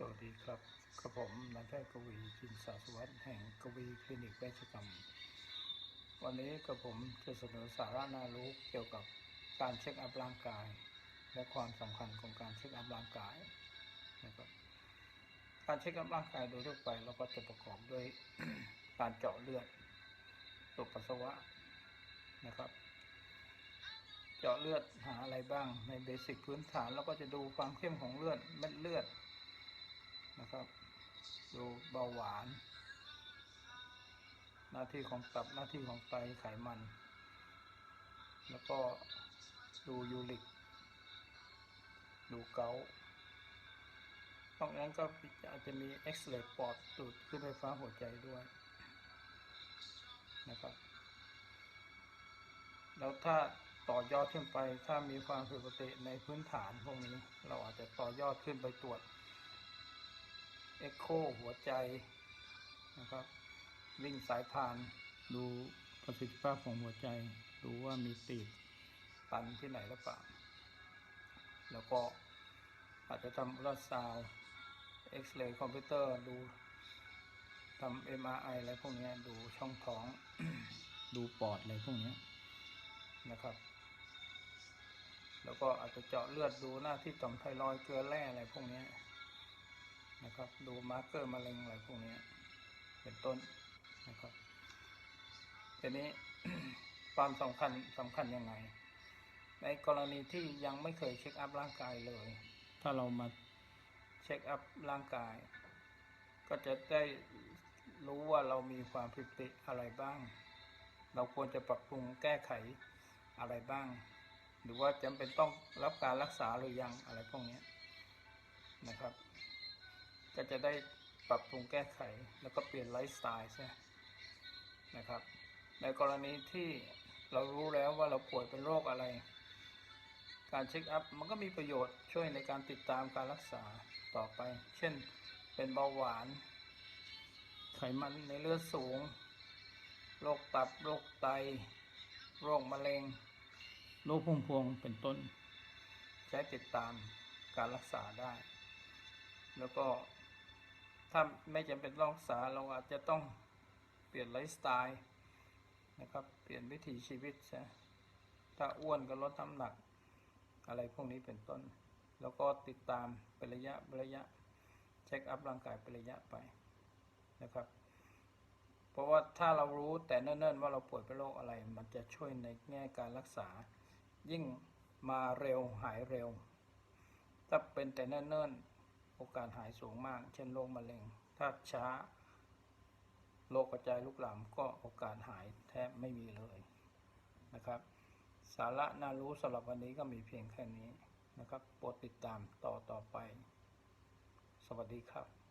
สวัสดีครับกระผมนายแพทย์กวีจินสาสวัสดิ์แห่งกวีคลินิกเวชกรรม วันนี้กระผมจะเสนอสาระน่ารู้เกี่ยวกับการเช็คอัพร่างกาย และความสำคัญของการเช็คอัพร่างกายนะครับการเช็คอัพร่างกายโดยทั่วไปเราก็จะประกอบด้วยการเจาะเลือดตรวจปัสสาวะนะครับเจาะเลือดหาอะไรบ้างในเบสิกพื้นฐานเราก็จะดูความเข้มของเลือดเม็ดเลือด นะครับ ดูเบาหวาน หน้าที่ของตับหน้าที่ของไตไขมัน แล้วก็ดูยูริก ดูเกาต์นอกนั้นก็อาจจะมีเอ็กซเรย์ปอดดูดขึ้นไฟฟ้าหัวใจด้วยนะครับ แล้วถ้าต่อยอดขึ้นไปถ้ามีความผิดปกติในพื้นฐานพวกนี้ เราอาจจะต่อยอดขึ้นไปตรวจ เอ็กโคหัวใจนะครับวิ่งสายพาน ดูประสิทธิภาพของหัวใจ ดูว่ามีตีบตันที่ไหนหรือเปล่า แล้วก็อาจจะทำอัลตราซาวเอ็กซเรย์คอมพิวเตอร์ดูทำเอ็มอาร์ไออะไรพวกนี้ดูช่องท้อง ดูปอดอะไรพวกนี้นะครับ แล้วก็อาจจะเจาะเลือดดูหน้าที่ต่อมไทรอยเกลือแร่อะไรพวกนี้ นะครับดูมาร์กเกอร์มะเร็งอะไรพวกนี้เป็นต้นนะครับทีนี้ความสำคัญสำคัญยังไง ในกรณีที่ยังไม่เคยเช็คอัพร่างกายเลย ถ้าเรามาเช็คอัพร่างกาย ก็จะได้รู้ว่าเรามีความผิดปกติอะไรบ้าง เราควรจะปรับปรุงแก้ไขอะไรบ้าง หรือว่าจำเป็นต้องรับการรักษาหรือยังอะไรพวกนี้นะครับ ก็จะได้ปรับปรุงแก้ไข แล้วก็เปลี่ยนไลฟ์สไตล์ใช่นะครับ ในกรณีที่เรารู้แล้วว่าเราป่วยเป็นโรคอะไร การเช็คอัพมันก็มีประโยชน์ช่วยในการติดตามการรักษาต่อไป เช่น เป็นเบาหวาน ไขมันในเลือดสูง โรคตับ โรคไต โรคมะเร็ง โรคพุ่มพวง เป็นต้น ใช้ติดตามการรักษาได้ แล้วก็ ถ้าไม่จำเป็นต้องรักษาเราอาจจะต้องเปลี่ยนไลฟ์สไตล์นะครับ เปลี่ยนวิถีชีวิตใช่ถ้าอ้วนก็ลดน้ำหนัก อะไรพวกนี้เป็นต้น แล้วก็ติดตามเป็นระยะเป็นระยะเช็คอัพร่างกายเป็นระยะไปนะครับ เพราะว่าถ้าเรารู้แต่เนิ่นๆว่าเราป่วยเป็นโรคอะไร มันจะช่วยในแง่การรักษา ยิ่งมาเร็วหายเร็ว ถ้าเป็นแต่เนิ่นๆ โอกาสหายสูงมาก เช่นโรคมะเร็ง ถ้าช้าโรคกระจายลุกลามก็โอกาสหายแทบไม่มีเลยนะครับ สาระน่ารู้สำหรับวันนี้ก็มีเพียงแค่นี้นะครับโปรดติดตามต่อต่อไป สวัสดีครับ